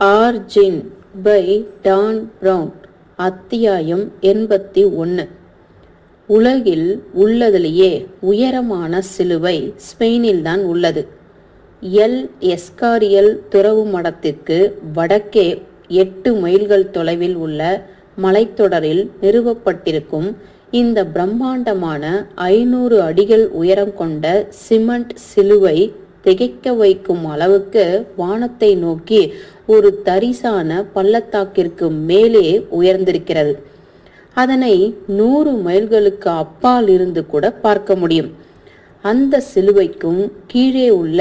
Origin by Don brown அத்தியாயம் எண்பத்தி ஒன்று உலகில் உள்ளதிலேயே உயரமான சிலுவை ஸ்பெயினில்தான் உள்ளது. எல் எஸ்காரியல் துறவு மடத்திற்கு வடக்கே எட்டு மைல்கள் தொலைவில் உள்ள மலைத்தொடரில் நிறுவப்பட்டிருக்கும் இந்த பிரம்மாண்டமான ஐநூறு அடிகள் உயரம் கொண்ட சிமெண்ட் சிலுவை திகைக்க வைக்கும் அளவுக்கு வானத்தை நோக்கி ஒரு தரிசான பள்ளத்தாக்கிற்கு மேலே உயர்ந்திருக்கிறது. அதனை நூறு மைல்களுக்கு அப்பால் இருந்து கூட பார்க்க முடியும். அந்த சிலுவைக்கும் கீழே உள்ள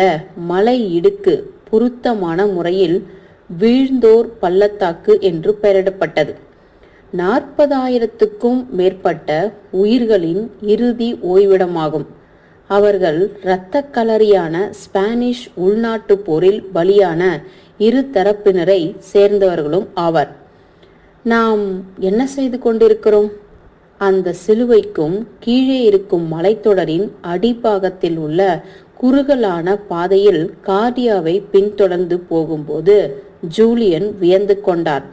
மலை இடுக்கு பொருத்தமான முறையில் வீழ்ந்தோர் பள்ளத்தாக்கு என்று பெயரிடப்பட்டது. நாற்பதாயிரத்துக்கும் மேற்பட்ட உயிர்களின் இறுதி ஓய்விடமாகும். அவர்கள் இரத்த களரியான ஸ்பானிஷ் உள்நாட்டு போரில் பலியான இரு தரப்பினரை சேர்ந்தவர்களும் ஆவர். நாம் என்ன செய்து கொண்டிருக்கிறோம்? அந்த சிலுவைக்கும் கீழே இருக்கும் மலைத்தொடரின் அடிப்பாகத்தில் உள்ள குறுகலான பாதையில் கார்டியாவை பின்தொடர்ந்து போகும்போது ஜூலியன் வியந்து கொண்டார்.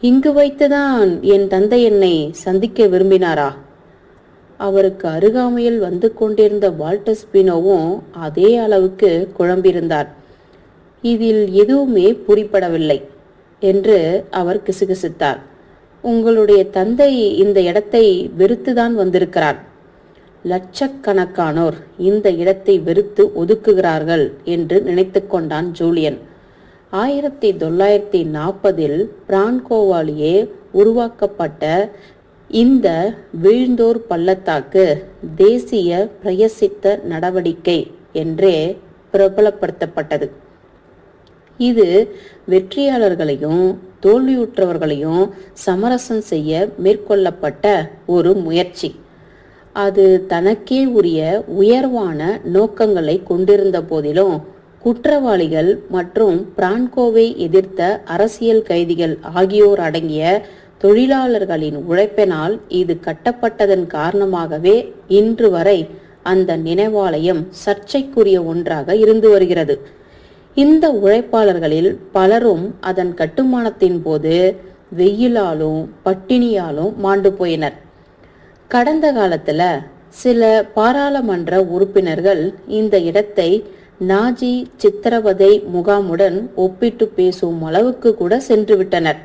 இங்கு வைத்துதான் என் தந்தை என்னை சந்திக்க விரும்பினாரா? அவருக்கு அருகாமையில் வந்து கொண்டிருந்த வால்டஸ் பினோவும் அதே அளவுக்கு குழம்பியிருந்தார். இதில் எதுவுமே புரிப்படவில்லை என்று அவர் கிசுகிசுத்தார். உங்களுடைய தந்தை இந்த இடத்தை வெறுத்துதான் வந்திருக்கிறார். லட்சக்கணக்கானோர் இந்த இடத்தை வெறுத்து ஒதுக்குகிறார்கள் என்று நினைத்து கொண்டான் ஜூலியன். ஆயிரத்தி தொள்ளாயிரத்தி நாற்பதில் பிரான்கோவாலேயே உருவாக்கப்பட்ட இந்த வீழ்ந்தோர் பள்ளத்தாக்கு தேசிய பிரயசித்த நடவடிக்கை என்றே பிரபலப்படுத்தப்பட்டது. இது வெற்றியாளர்களையும் தோல்வியுற்றவர்களையும் சமரசம் செய்ய மேற்கொள்ளப்பட்ட ஒரு முயற்சி. அது தனக்கே உரிய உயர்வான நோக்கங்களை கொண்டிருந்த போதிலும் குற்றவாளிகள் மற்றும் பிரான்கோவை எதிர்த்த அரசியல் கைதிகள் ஆகியோர் அடங்கிய தொழிலாளர்களின் உழைப்பினால் இது கட்டப்பட்டதன் காரணமாகவே இன்று வரை அந்த நினைவாலயம் சர்ச்சைக்குரிய ஒன்றாக இருந்து வருகிறது. இந்த உழைப்பாளர்களில் பலரும் அதன் கட்டுமானத்தின் போது வெயிலாலும் பட்டினியாலும் மாண்டு போயினர். கடந்த காலத்துல சில பாராளுமன்ற உறுப்பினர்கள் இந்த இடத்தை நாஜி சித்திரவதை முகாமுடன் ஒப்பிட்டு பேசும் அளவுக்கு கூட சென்றுவிட்டனர்.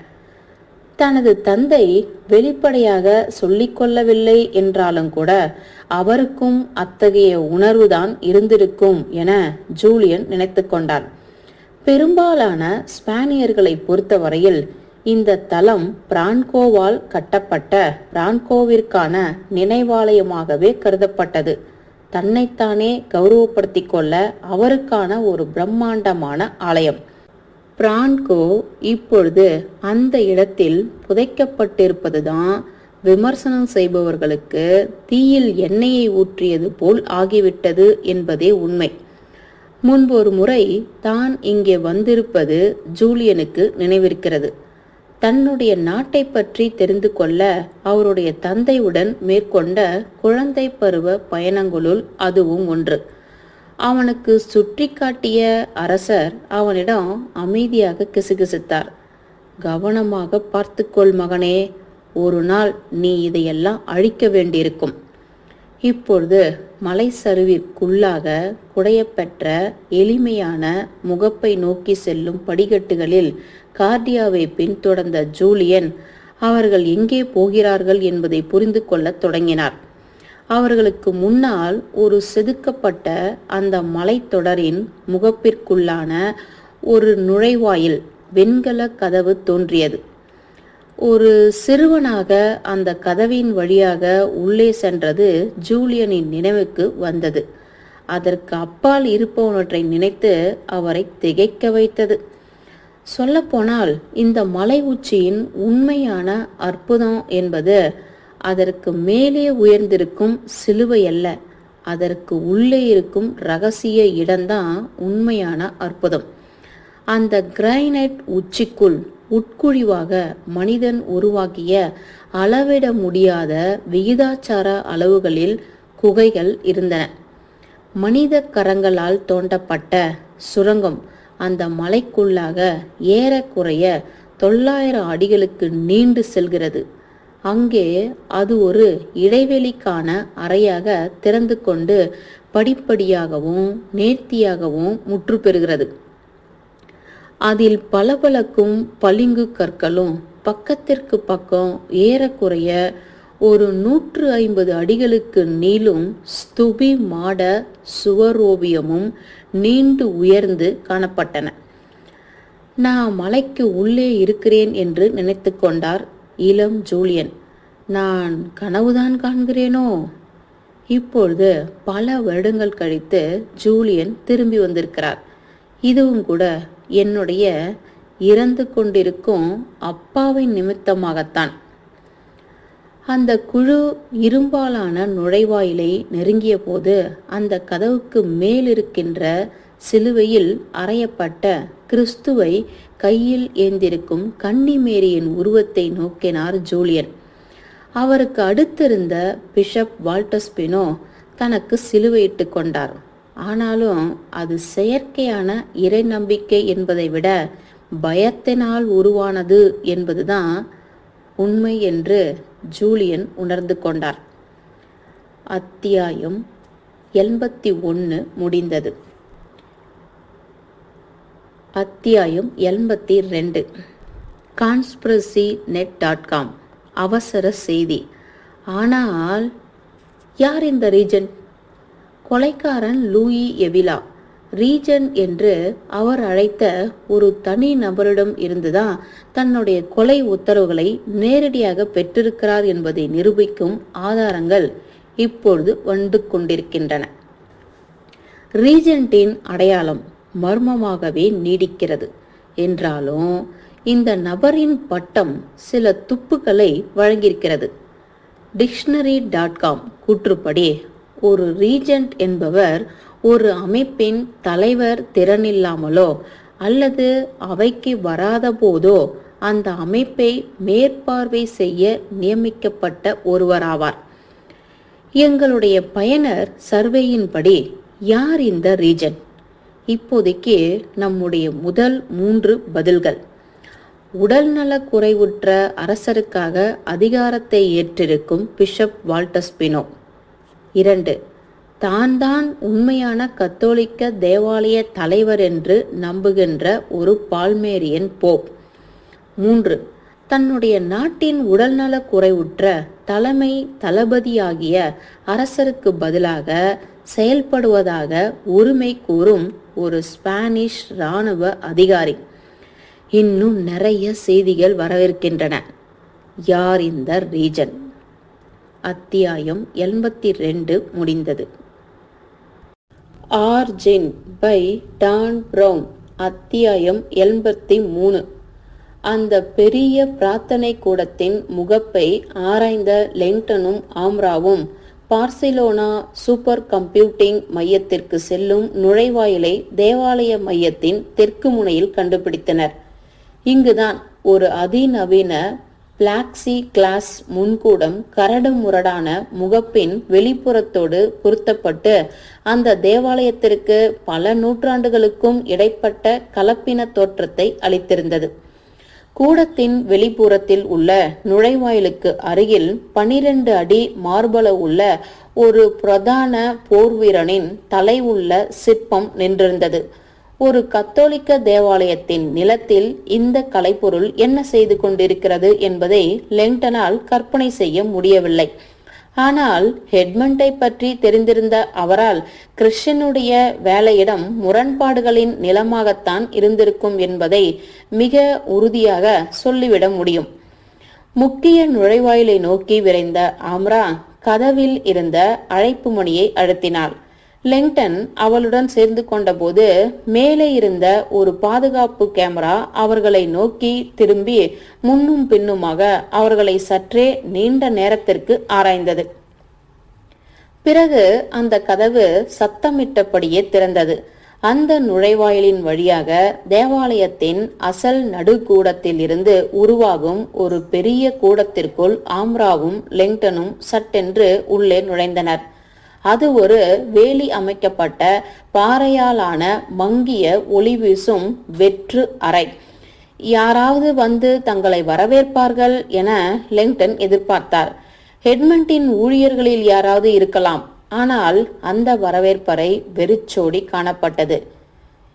தனது தந்தை வெளிப்படையாக சொல்லிக்கொள்ளவில்லை என்றாலும் கூட அவருக்கும் அத்தகைய உணர்வுதான் இருந்திருக்கும் என ஜூலியன் நினைத்து கொண்டார் பெரும்பாலான ஸ்பானியர்களை பொறுத்தவரையில் இந்த தலம் பிரான்கோவால் கட்டப்பட்ட பிரான்கோவிற்கான நினைவாலயமாகவே கருதப்பட்டது. தன்னைத்தானே கௌரவப்படுத்திக் கொள்ள அவருக்கான ஒரு பிரம்மாண்டமான ஆலயம். பிரான்கோ இப்பொழுது அந்த இடத்தில் புதைக்கப்பட்டிருப்பதுதான் விமர்சனம் செய்பவர்களுக்கு தீயில் எண்ணெயை ஊற்றியது போல் ஆகிவிட்டது என்பதே உண்மை. முன்பு ஒரு முறை தான் இங்கே வந்திருப்பது ஜூலியனுக்கு நினைவிருக்கிறது. தன்னுடைய நாட்டை பற்றி தெரிந்து கொள்ள அவருடைய தந்தையுடன் மேற்கொண்ட குழந்தை பருவ பயணங்களுள் அதுவும் ஒன்று. அவனுக்கு சுற்றி காட்டிய அரசர் அவனிடம் அமைதியாக கிசுகிசுத்தார். கவனமாக பார்த்துக்கொள் மகனே ஒரு நாள் நீ இதையெல்லாம் அழிக்க வேண்டியிருக்கும். இப்பொழுது மலை சரிவிற்குள்ளாக குடையப்பெற்ற எளிமையான முகப்பை நோக்கி செல்லும் படிக்கட்டுகளில் கார்டியாவை பின்தொடர்ந்த ஜூலியன் அவர்கள் எங்கே போகிறார்கள் என்பதை புரிந்து கொள்ளத் தொடங்கினார். அவர்களுக்கு முன்னால் ஒரு செதுக்கப்பட்ட அந்த மலைத்தொடரின் முகப்பிற்குள்ளான ஒரு நுழைவாயில் வெண்கல கதவு தோன்றியது. ஒரு சிறுவனாக அந்த கதவின் வழியாக உள்ளே சென்றது ஜூலியனின் நினைவுக்கு வந்தது. அதற்கு அப்பால் இருப்பவனற்றை நினைத்து அவரை திகைக்க வைத்தது. சொல்லப்போனால் இந்த மலை உச்சியின் உண்மையான அற்புதம் என்பது அதற்கு மேலே உயர்ந்திருக்கும் சிலுவை அல்ல. அதற்கு உள்ளே இருக்கும் ரகசிய இடம்தான் உண்மையான அற்புதம். அந்த கிரைனைட் உச்சிக்குள் உட்குழிவாக மனிதன் உருவாக்கிய அளவிட முடியாத விகிதாச்சார அளவுகளில் குகைகள் இருந்தன. மனித கரங்களால் தோண்டப்பட்ட சுரங்கம் அந்த மலைக்குள்ளாக ஏறக்குறைய தொள்ளாயிரம் அடிகளுக்கு நீண்டு செல்கிறது. அங்கே அது ஒரு இடைவெளிக்கான அறையாக திறந்து கொண்டு படிப்படியாகவும் நேர்த்தியாகவும் முற்று பெறுகிறது. அதில் பளபளக்கும் பளிங்கு கற்களும் பக்கத்திற்கு பக்கம் ஏறக்குறைய ஒரு நூற்று ஐம்பது அடிகளுக்கு நீளும் ஸ்துபி மாட சுவரோவியமும் நீண்டு உயர்ந்து காணப்பட்டன. நான் மலைக்கு உள்ளே இருக்கிறேன் என்று நினைத்து கொண்டார் இளம் ஜூலியன் நான் கனவுதான் காண்கிறேனோ? இப்பொழுது பல வருடங்கள் கழித்து ஜூலியன் திரும்பி வந்திருக்கிறார். இதுவும் கூட என்னுடைய இறந்து கொண்டிருக்கும் அப்பாவின் நிமித்தமாகத்தான். அந்த குழு இரும்பாலான நுழைவாயிலை நெருங்கிய போது அந்த கதவுக்கு மேலிருக்கின்ற சிலுவையில் அறையப்பட்ட கிறிஸ்துவை கையில் ஏந்திருக்கும் கன்னிமேரியின் உருவத்தை நோக்கினார் ஜூலியன் அவருக்கு அடுத்திருந்த பிஷப் வால்டஸ்பினோ தனக்கு சிலுவையிட்டு கொண்டார். ஆனாலும் அது செயற்கையான இறை நம்பிக்கை என்பதை விட பயத்தினால் உருவானது என்பதுதான் உண்மை என்று ஜூலியன் உணர்ந்து கொண்டார். அத்தியாயம் எண்பத்தி ஒன்று முடிந்தது. அத்தியாயம் எண்பத்தி ரெண்டு. கான்ஸ்பிரசி நெட் டாட் காம் அவசர செய்தி. ஆனால் யார் இந்த ரீஜன்? கொலைக்காரன் லூயி எவிலா. ரீஜன் என்று அவர் அழைத்த ஒரு தனி நபரிடம் இருந்துதான் தன்னுடைய கொலை உத்தரவுகளை நேரடியாக பெற்றிருக்கிறார் என்பதை நிரூபிக்கும் ஆதாரங்கள் இப்பொழுது வந்து கொண்டிருக்கின்றன. ரீஜென்ட்டின் அடையாளம். மர்மமாகவே நீடிக்கிறது. என்றாலும் இந்த நபரின் பட்டம் சில துப்புகளை வழங்கியிருக்கிறது. டிக்ஷனரி டாட் காம் கூற்றுப்படி ஒரு ரீஜென்ட் என்பவர் ஒரு அமைப்பின் தலைவர் திறனில்லாமலோ அல்லது அவைக்கு வராத போதோ அந்த அமைப்பை மேற்பார்வை செய்ய நியமிக்கப்பட்ட ஒருவராவார். எங்களுடைய பயனர் சர்வேயின்படி யார் இந்த ரீஜன் இப்போதைக்கு நம்முடைய முதல் மூன்று பதில்கள். உடல்நல குறைவுற்ற அரசருக்காக அதிகாரத்தை ஏற்றிருக்கும் பிஷப் வால்டஸ்பினோ இரண்டு தான் தான் உண்மையான கத்தோலிக்க தேவாலய தலைவர் என்று நம்புகின்ற ஒரு பால்மேரியன் போப். மூன்று தன்னுடைய நாட்டின் உடல்நல குறைவுற்ற தலைமை தளபதியாகிய அரசருக்கு பதிலாக செயல்படுவதாக உரிமை கூறும் ஒரு ஸ்பானிஷ் இராணுவ அதிகாரி. இன்னும் நிறைய செய்திகள் வரவிருக்கின்றன. யார் இந்த ரீஜன்? அத்தியாயம் எண்பத்தி ரெண்டு முடிந்தது. ஆர்ஜின் பை டான் ப்ரௌன் அத்தியாயம் எண்பத்தி மூணு அந்த பெரிய பிரார்த்தனை கூடத்தின் முகப்பை ஆராய்ந்த லெங்டனும் ஆம்ராவும் பார்சிலோனா சூப்பர் கம்ப்யூட்டிங் மையத்திற்கு செல்லும் நுழைவாயிலை தேவாலய மையத்தின் தெற்கு முனையில் கண்டுபிடித்தனர். இங்குதான் ஒரு அதிநவீன பிளாக்சி கிளாஸ் முன்கூடம் கரடு முரடான முகப்பின் வெளிப்புறத்தோடு பொருத்தப்பட்டு அந்த தேவாலயத்திற்கு பல நூற்றாண்டுகளுக்கும் இடைப்பட்ட கலப்பின தோற்றத்தை அளித்திருந்தது. கூடத்தின் வெளிப்புறத்தில் உள்ள நுழைவாயிலுக்கு அருகில் பனிரெண்டு அடி மார்பளவு உள்ள ஒரு பிரதான போர்வீரனின் தலை உள்ள சிற்பம் நின்றிருந்தது. ஒரு கத்தோலிக்க தேவாலயத்தின் நிலத்தில் இந்த கலைப்பொருள் என்ன செய்து கொண்டிருக்கிறது என்பதை லெங்டனால் கற்பனை செய்ய முடியவில்லை. ஆனால் ஹெட்மண்டை பற்றி தெரிந்திருந்த அவரால் கிறிஸ்டனுடைய வேலையிடம் முரண்பாடுகளின் நிலமாகத்தான் இருந்திருக்கும் என்பதை மிக உறுதியாக சொல்லிவிட முடியும். முக்கிய நுழைவாயிலை நோக்கி விரைந்த ஆம்ரா கதவில் இருந்த அழைப்பு மணியை அழுத்தினாள். லெங்டன் அவளுடன் சேர்ந்து கொண்டபோது மேலே இருந்த ஒரு பாதுகாப்பு கேமரா அவர்களை நோக்கி திரும்பி முன்னும் பின்னுமாக அவர்களை சற்றே நீண்ட நேரத்திற்கு ஆராய்ந்தது. பிறகு அந்த கதவு சத்தமிட்டபடியே திறந்தது. அந்த நுழைவாயிலின் வழியாக தேவாலயத்தின் அசல் நடுக்கூடத்தில் இருந்து உருவாகும் ஒரு பெரிய கூடத்திற்குள் ஆம்ராவும் லெங்டனும் சட்டென்று உள்ளே நுழைந்தனர். அது ஒரு வேலி அமைக்கப்பட்ட பாறையாலான மங்கிய ஒளி வீசும் வெற்று அறை. யாராவது வந்து தங்களை வரவேற்பார்கள் என லெங்டன் எதிர்பார்த்தார். ஹெட்மண்டின் ஊழியர்களில் யாராவது இருக்கலாம். ஆனால் அந்த வரவேற்பறை வெறிச்சோடி காணப்பட்டது.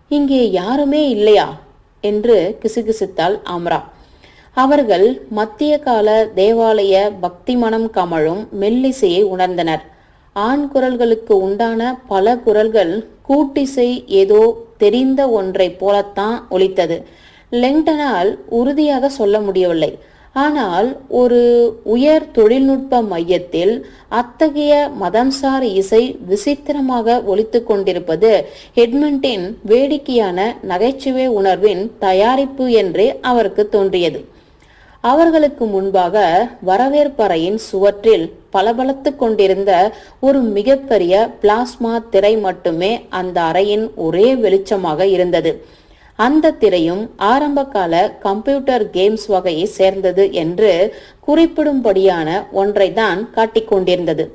இங்கே யாருமே இல்லையா? என்று கிசுகிசுத்தாள் ஆம்ரா. அவர்கள் மத்திய கால தேவாலய பக்தி மனம் கமழும் மெல்லிசையை உணர்ந்தனர். ஆண் குரல்களுக்கு உண்டான பல குரல்கள் கூட்டிசை ஏதோ தெரிந்த ஒன்றை போலத்தான் ஒலித்தது. லெங்டனால் உறுதியாக சொல்ல முடியவில்லை. ஆனால் ஒரு உயர் தொழில்நுட்ப மையத்தில் அத்தகைய மதம்சார் இசை விசித்திரமாக ஒலித்து கொண்டிருப்பது ஹெட்மண்டின் வேடிக்கையான நகைச்சுவை உணர்வின் தயாரிப்பு என்றே அவருக்கு தோன்றியது. அவர்களுக்கு முன்பாக வரவேற்பறையின் சுவற்றில் பளபளத்து கொண்டிருந்த ஒரு மிகப்பெரிய பிளாஸ்மா திரை மட்டுமே அந்த அறையின் ஒரே வெளிச்சமாக இருந்தது. அந்த திரையும் ஆரம்பகால கம்ப்யூட்டர் கேம்ஸ் வகையை சேர்ந்தது என்று குறிப்பிடும்படியான ஒன்றை தான் காட்டிக்கொண்டிருந்தது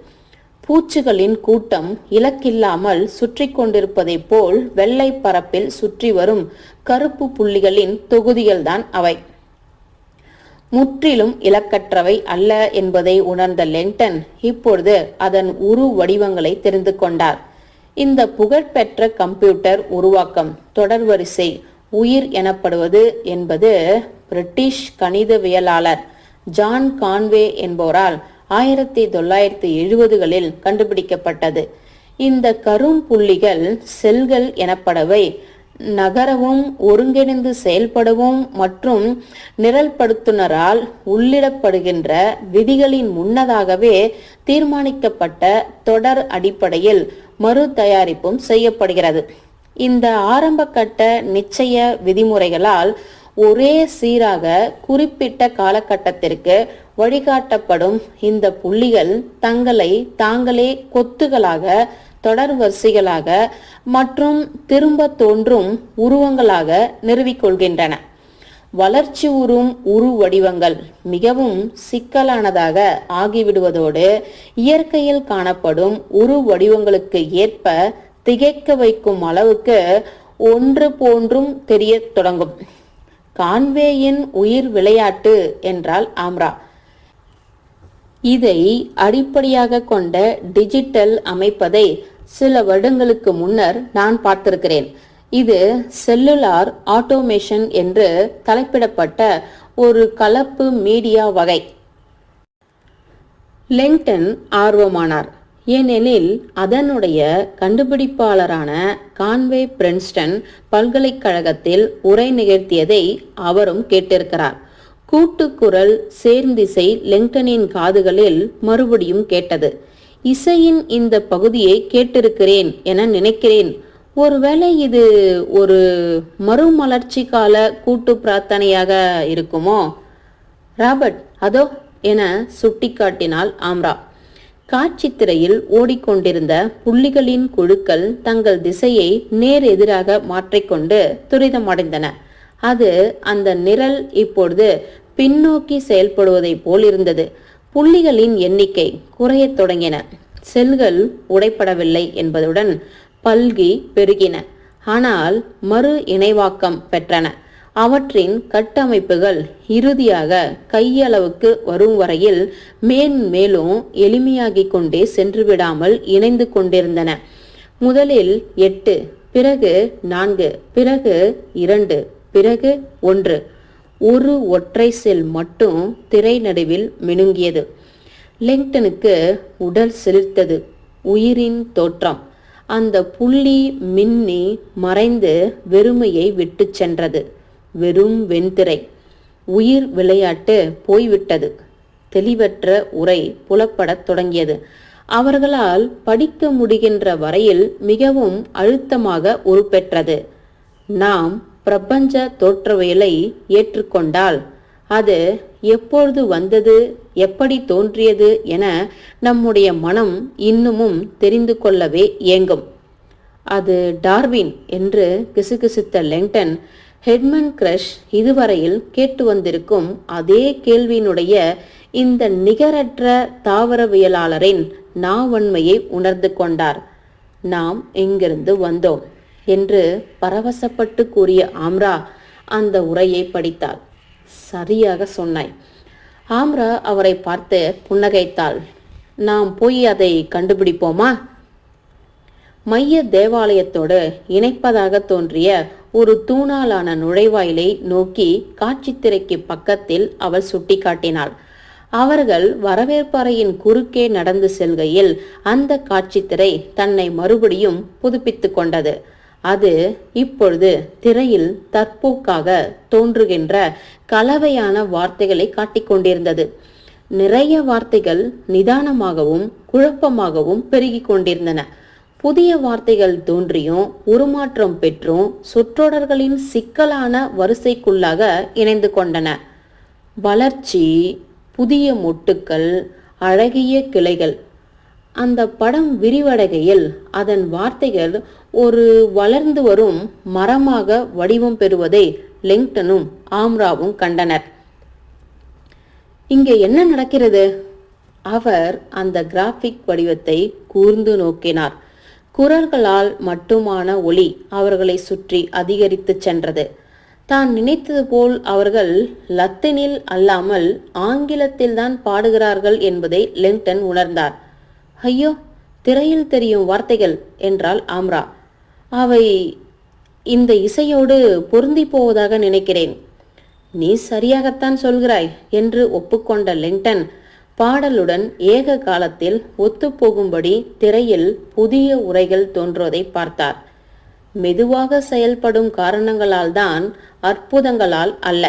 பூச்சிகளின் கூட்டம் இலக்கில்லாமல் சுற்றி கொண்டிருப்பதைப் போல் வெள்ளை பரப்பில் சுற்றி வரும் கருப்பு புள்ளிகளின் தொகுதிகள்தான் அவை. முற்றிலும் இலக்கற்றவை அல்ல என்பதை உணர்ந்த லெண்டன் இப்பொழுது அதன் உரு வடிவங்களை தெரிந்து கொண்டார். இந்த புகழ்பெற்ற கம்ப்யூட்டர் உருவாக்கம் தொடர்வரிசை உயிர் எனப்படுவது என்பது பிரிட்டிஷ் கணிதவியலாளர் ஜான் கான்வே என்பவரால் ஆயிரத்தி தொள்ளாயிரத்தி எழுபதுகளில் கண்டுபிடிக்கப்பட்டது. இந்த கரும் புள்ளிகள் செல்கள் எனப்படவை நகரவும் ஒருங்கிணைந்து செயல்படவும் மற்றும் நிரல்படுத்துனரால் உள்ளிடப்படுகின்ற விதிகளின் முன்னதாகவே தீர்மானிக்கப்பட்ட தொடர் அடிப்படையில் மறு தயாரிப்பும் செய்யப்படுகிறது. இந்த ஆரம்பகட்ட நிச்சய விதிமுறைகளால் ஒரே சீராக குறிப்பிட்ட காலகட்டத்திற்கு வழிகாட்டப்படும் இந்த புள்ளிகள் தங்களை தாங்களே கொத்துகளாக தொடர் வரிசைகளாக மற்றும் திரும்ப தோன்றும் உருவங்களாக நிறுவிக்கொள்கின்றன. வளர்ச்சி உறும் உரு வடிவங்கள் மிகவும் சிக்கலானதாக ஆகிவிடுவதோடு இயற்கையில் காணப்படும் உரு வடிவங்களுக்கு ஏற்ப திகைக்க வைக்கும் அளவுக்கு ஒன்று போன்றும் தெரிய தொடங்கும். கான்வேயின் உயிர் விளையாட்டு என்றால் ஆம்ரா. இதை அடிப்படையாக கொண்ட டிஜிட்டல் அமைப்பதை சில வருடங்களுக்கு முன்னர் நான் பார்த்திருக்கிறேன். இது செல்லுலார் ஆட்டோமேஷன் என்று தலைப்பிடப்பட்ட ஒரு கலப்பு மீடியா வகை. லெங்டன் ஆர்வமானார். ஏனெனில் அதனுடைய கண்டுபிடிப்பாளரான கான்வே பிரின்ஸ்டன் பல்கலைக்கழகத்தில் உரை நிகழ்த்தியதை அவரும் கேட்டிருக்கிறார். கூட்டுக்குரல் சேர்ந்திசை லெங்டனின் காதுகளில் மறுபடியும் கேட்டது. இசையின் இந்த பகுதியை கேட்டிருக்கிறேன் என நினைக்கிறேன். ஒருவேளை இது ஒரு மறுமலர்ச்சி கால கூட்டு பிரார்த்தனையாக இருக்குமோ? ராபர்ட் அதோ என சுட்டிக்காட்டினாள் ஆம்ரா. காட்சி திரையில் ஓடிக்கொண்டிருந்த புள்ளிகளின் குழுக்கள் தங்கள் திசையை நேர் எதிராக மாற்றிக்கொண்டு துரிதமடைந்தன. அது அந்த நிரல் இப்பொழுது பின்னோக்கி செயல்படுவதைப் போல் இருந்தது. புள்ளிகளின் எண்ணிக்கை குறையத் தொடங்கின. செல்கள் உடைப்படவில்லை என்பதுடன் பல்கி பெருகின. ஆனால் மறு இணைவாக்கம் பெற்றன. அவற்றின் கட்டமைப்புகள் இறுதியாக கையளவுக்கு வரும் வரையில் மேன் மேலும் எளிமையாகிக் கொண்டே சென்று விடாமல் இணைந்து கொண்டிருந்தன. முதலில் எட்டு பிறகு நான்கு பிறகு இரண்டு பிறகு ஒன்று. ஒரு ஒற்றை செல் மட்டும் திரை நடுவில் மினுங்கியது. லிங்டனுக்கு உடல் சிலிர்த்தது உயிரின் தோற்றம். அந்த புள்ளி மின்னி மறைந்து வெறுமையை விட்டு சென்றது. வெறும் வெண்திரை. உயிர் விளையாட்டு போய்விட்டது. தெளிவற்ற உரை புலப்படத் தொடங்கியது. அவர்களால் படிக்க முடிகின்ற வரையில் மிகவும் அழுத்தமாக உருப்பெற்றது. நாம் பிரபஞ்ச தோற்றவியலை ஏற்றுக்கொண்டால் அது எப்பொழுது வந்தது எப்படி தோன்றியது என நம்முடைய மனம் இன்னமும் தெரிந்து கொள்ளவே ஏங்கும் அது டார்வின் என்று கிசுகிசுத்த லெங்டன் ஹெட்மன் கிரஷ் இதுவரையில் கேட்டு வந்திருக்கும் அதே கேள்வியினுடைய இந்த நிகரற்ற தாவரவியலாளரின் நாவன்மையை உணர்ந்து கொண்டார். நாம் இங்கிருந்து வந்தோம்? என்று பரவசப்பட்டு கூறிய ஆம்ரா அந்த உரையை படித்தாள். சரியாக சொன்னாய். ஆம்ரா அவரை பார்த்து புன்னகைத்தாள். நாம் போய் அதை கண்டுபிடிப்போமா? மைய தேவாலயத்தோடு இணைப்பதாக தோன்றிய ஒரு தூணாலான நுழைவாயிலை நோக்கி காட்சித்திரைக்கு பக்கத்தில் அவள் சுட்டிக்காட்டினாள். அவர்கள் வரவேற்பறையின் குறுக்கே நடந்து செல்கையில் அந்த காட்சித்திரை தன்னை மறுபடியும் புதுப்பித்துக் கொண்டது. அது இப்பொழுது திரையில் தற்போக்காக தோன்றுகின்ற கலவையான வார்த்தைகளை காட்டிக்கொண்டிருந்தது நிறைய வார்த்தைகள் நிதானமாகவும் குழப்பமாகவும் பெருகிக் கொண்டிருந்தன. புதிய வார்த்தைகள் தோன்றியும் உருமாற்றம் பெற்றும் சொற்றொடர்களின் சிக்கலான வரிசைக்குள்ளாக இணைந்து கொண்டன. வளர்ச்சி புதிய மொட்டுக்கள் அழகிய கிளைகள் அந்த படம் விரிவடைகையில் அதன் வார்த்தைகள் ஒரு வளர்ந்து வரும் மரமாக வடிவம் பெறுவதை லெங்டனும் ஆம்ராவும் கண்டனர். இங்கே என்ன நடக்கிறது? அவர் அந்த கிராஃபிக் வடிவத்தை கூர்ந்து நோக்கினார். குரல்களால் மட்டுமான ஒளி அவர்களை சுற்றி அதிகரித்து சென்றது. தான் நினைத்தது போல் அவர்கள் லத்தீனில் அல்லாமல் ஆங்கிலத்தில்தான் பாடுகிறார்கள் என்பதை லெங்டன் உணர்ந்தார். ஐயோ திரையில் தெரியும் வார்த்தைகள் என்றாள் ஆம்ரா. அவை இந்த இசையோடு பொருந்தி போவதாக நினைக்கிறேன். நீ சரியாகத்தான் சொல்கிறாய் என்று ஒப்புக்கொண்ட லிங்டன் பாடலுடன் ஏக காலத்தில் ஒத்துப்போகும்படி திரையில் புதிய உரைகள் தோன்றுவதை பார்த்தார். மெதுவாக செயல்படும் காரணங்களால் தான் அற்புதங்களால் அல்ல.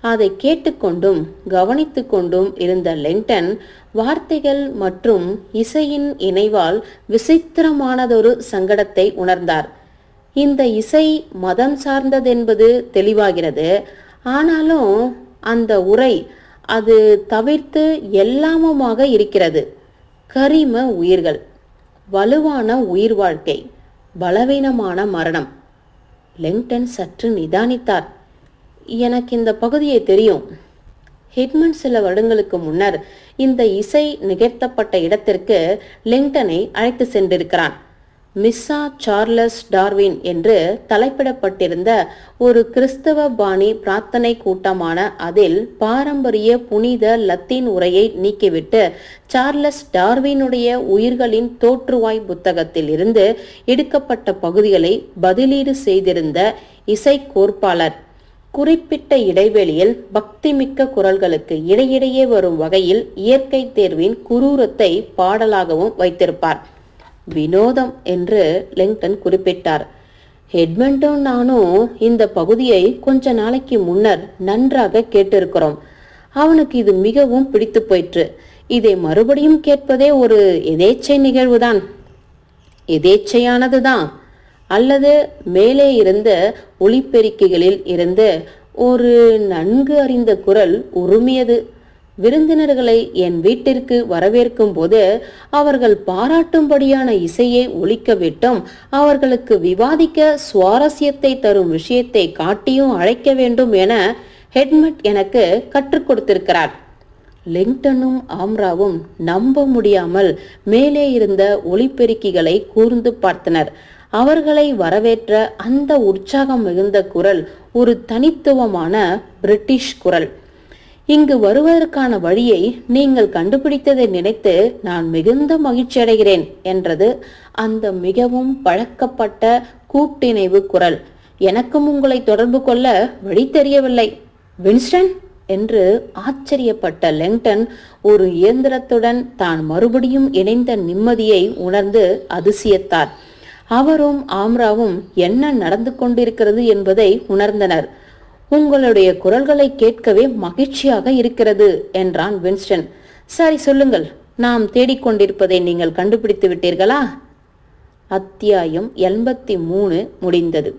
அதை கேட்டுக்கொண்டும் கவனித்து கொண்டும் இருந்த லெங்டன் வார்த்தைகள் மற்றும் இசையின் இணைவால் விசித்திரமானதொரு சங்கடத்தை உணர்ந்தார். இந்த இசை மதம் சார்ந்ததென்பது தெளிவாகிறது. ஆனாலும் அந்த உரை அது தவிர்த்து எல்லாமுமாக இருக்கிறது. கரிம உயிர்கள் வலுவான உயிர் வாழ்க்கை பலவீனமான மரணம். லெங்டன் சற்று நிதானித்தார். எனக்கு இந்த பகுதியை தெரியும். ஹிட்மன் சில வருடங்களுக்கு முன்னர் இந்த இசை நிகழ்த்தப்பட்ட இடத்திற்கு லிங்டனை அழைத்து சென்றிருக்கிறான். மிஸ்ஸா சார்லஸ் டார்வின் என்று தலைப்பிடப்பட்டிருந்த ஒரு கிறிஸ்தவ பாணி பிரார்த்தனை கூட்டமான அதில் பாரம்பரிய புனித லத்தீன் உரையை நீக்கிவிட்டு சார்லஸ் டார்வினுடைய உயிர்களின் தோற்றுவாய் புத்தகத்தில் இருந்து எடுக்கப்பட்ட பகுதிகளை பதிலீடு செய்திருந்த இசை கோர்ப்பாளர் குறிப்பிட்ட இடைவெளியில் பக்திமிக்க குரல்களுக்கு இடையிடையே வரும் வகையில் இயற்கை தேர்வின் குரூரத்தை பாடலாகவும் வைத்திருப்பார். வினோதம் என்று லிங்டன் குறிப்பிட்டார். ஹெட்மண்டும் நானும் இந்த பகுதியை கொஞ்ச நாளைக்கு முன்னர் நன்றாக கேட்டிருக்கிறோம். அவனுக்கு இது மிகவும் பிடித்து போயிற்று. இதை மறுபடியும் கேட்பதே ஒரு எதேச்சை நிகழ்வுதான். எதேச்சையானதுதான். அல்லது மேலே இருந்த ஒளிப்பெருக்கிகளில் இருந்து ஒரு நன்கு அறிந்த குரல் உருமியது. விருந்தினர்களை என் வீட்டிற்கு வரவேற்கும் போது அவர்கள் பாராட்டும்படியான இசையை ஒழிக்க விட்டும் அவர்களுக்கு விவாதிக்க சுவாரஸ்யத்தை தரும் விஷயத்தை காட்டியும் அழைக்க வேண்டும் என ஹெட்மட் எனக்கு கற்றுக் கொடுத்திருக்கிறார். லிங்டனும் ஆம்ராவும் நம்ப முடியாமல் மேலே இருந்த ஒளிப்பெருக்கிகளை கூர்ந்து பார்த்தனர். அவர்களை வரவேற்ற அந்த உற்சாகம் மிகுந்த குரல் ஒரு தனித்துவமான பிரிட்டிஷ் குரல். இங்கு வருவதற்கான வழியை நீங்கள் கண்டுபிடித்ததை நினைத்து நான் மிகுந்த மகிழ்ச்சி அடைகிறேன் என்றது அந்த மிகவும் பழக்கப்பட்ட கூட்டிணைவு குரல். எனக்கும் உங்களை தொடர்பு கொள்ள வழி தெரியவில்லை. வின்ஸ்டன் என்று ஆச்சரியப்பட்ட லெங்டன் ஒரு இயந்திரத்துடன் தான் மறுபடியும் இணைந்த நிம்மதியை உணர்ந்து அதிசயத்தார். அவரும் ஆம்ராவும் என்ன நடந்து கொண்டிருக்கிறது என்பதை உணர்ந்தனர். உங்களுடைய குரல்களை கேட்கவே மகிழ்ச்சியாக இருக்கிறது என்றான் வின்ஸ்டன். சரி சொல்லுங்கள். நாம் தேடிக்கொண்டிருப்பதை நீங்கள் கண்டுபிடித்து விட்டீர்களா? அத்தியாயம் எண்பத்தி மூணு முடிந்தது.